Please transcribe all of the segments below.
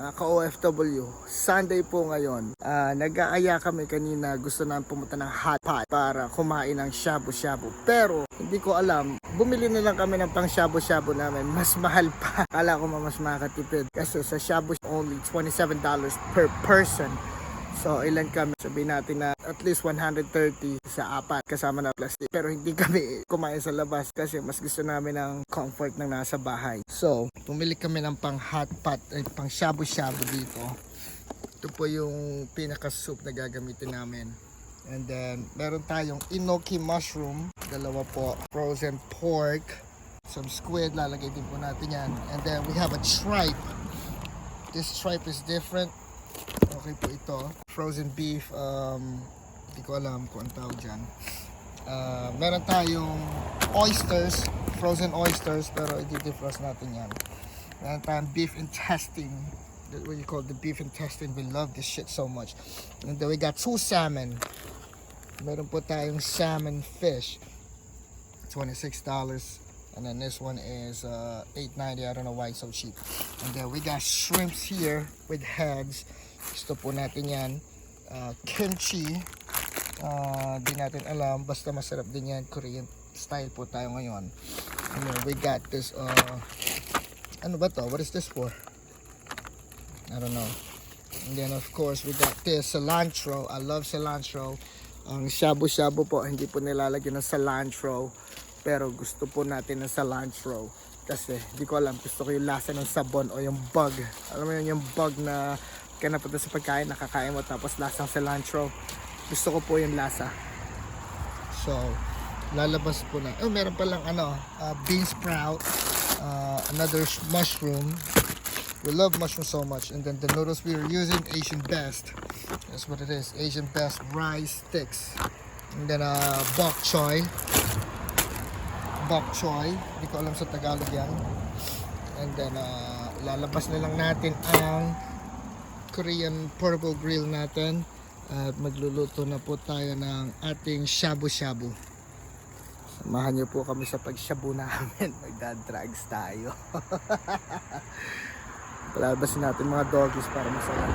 mga ka-OFW, Sunday po ngayon. Ah, nag-aaya kami kanina, gusto namin pumunta ng hot pot para kumain ng shabu-shabu. Pero, hindi ko alam, bumili na lang kami ng pang shabu-shabu namin. Mas mahal pa. Kala ko mas makatipid. Kasi sa shabu, only $27 per person. So, ilan kami? Sabihin natin na at least 130 sa apat kasama na plastic. Pero hindi kami kumain sa labas kasi mas gusto namin ng comfort ng nasa bahay. So, pumili kami ng pang hot pot, ay pang shabu-shabu dito. Ito po yung pinaka-soup na gagamitin namin. And then, meron tayong inoki mushroom, dalawa po, frozen pork, some squid, lalagay din po natin yan. And then, we have a tripe. This tripe is different. Okay po ito. Frozen beef, um, hindi ko alam kung ang tawag dyan. Uh, meron tayong oysters, frozen oysters, pero i-defrost natin yan. Meron tayong beef intestine, what you call the beef intestine. We love this shit so much. And then we got two salmon. Meron po tayong salmon fish. $26. And then this one is uh, $8.90. I don't know why it's so cheap. And then we got shrimps here with heads. Gusto po natin yan. Uh, kimchi. Uh, di natin alam. Basta masarap din yan. Korean style po tayo ngayon. And then we got this. Uh, ano ba to? What is this for? I don't know. And then of course we got this cilantro. I love cilantro. Ang shabu-shabu po, hindi po nilalagyan ng cilantro. Pero gusto po natin ng cilantro. Kasi di ko alam, gusto ko yung lasa ng sabon o yung bug. Alam mo yun, yung bug na kaya napunta sa pagkain, nakakain mo tapos lasang cilantro. Gusto ko po yung lasa. So, lalabas po na. Oh, meron pa lang ano, uh, bean sprout, uh, another sh- mushroom. We love mushroom so much. And then the noodles we are using, Asian Best. That's what it is. Asian Best rice sticks. And then uh, bok choy. Bok choy. Hindi ko alam sa Tagalog yan. And then uh, lalabas na lang natin ang Korean portable grill natin. At magluluto na po tayo ng ating shabu-shabu. Samahan niyo po kami sa pagshabu namin. Magdadrugs tayo. Palabasin natin mga doggies para masaya.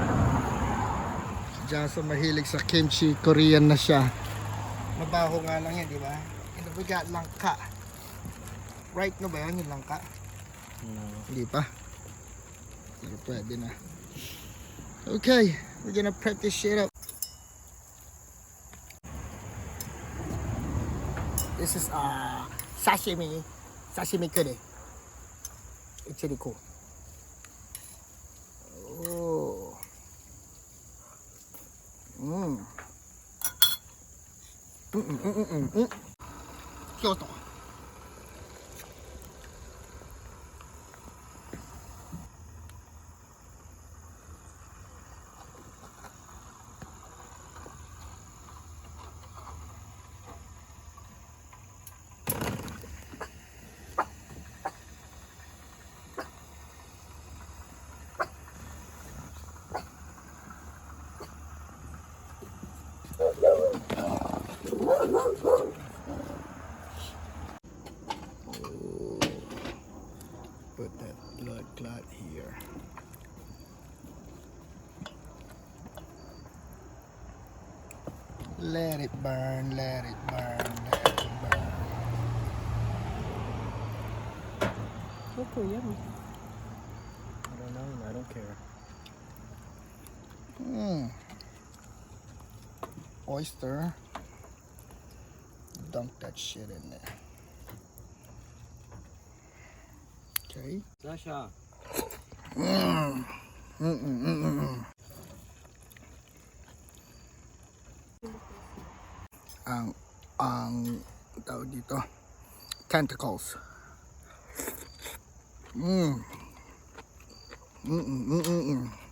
Si Johnson mahilig sa kimchi. Korean na siya. Mabaho nga lang yan, di ba? We got langka. Right na ba yan yung langka? Hindi pa. Hindi pwede na. Okay, we're gonna prep this shit up. This is uh sashimi, sashimi kure. It's really cool. Oh. Mm. Mm mm mm mm mm. mm. Kyoto. Put that blood clot here. Let it burn, let it burn, let it burn. Look for yummy. I don't know. I don't care. Mm. Oyster. Dunk that shit in there. Okay. Sasha. Mm. Mm-mm-mm-mm. Ang ang tawag dito tentacles. Mm. Mm-mm-mm-mm.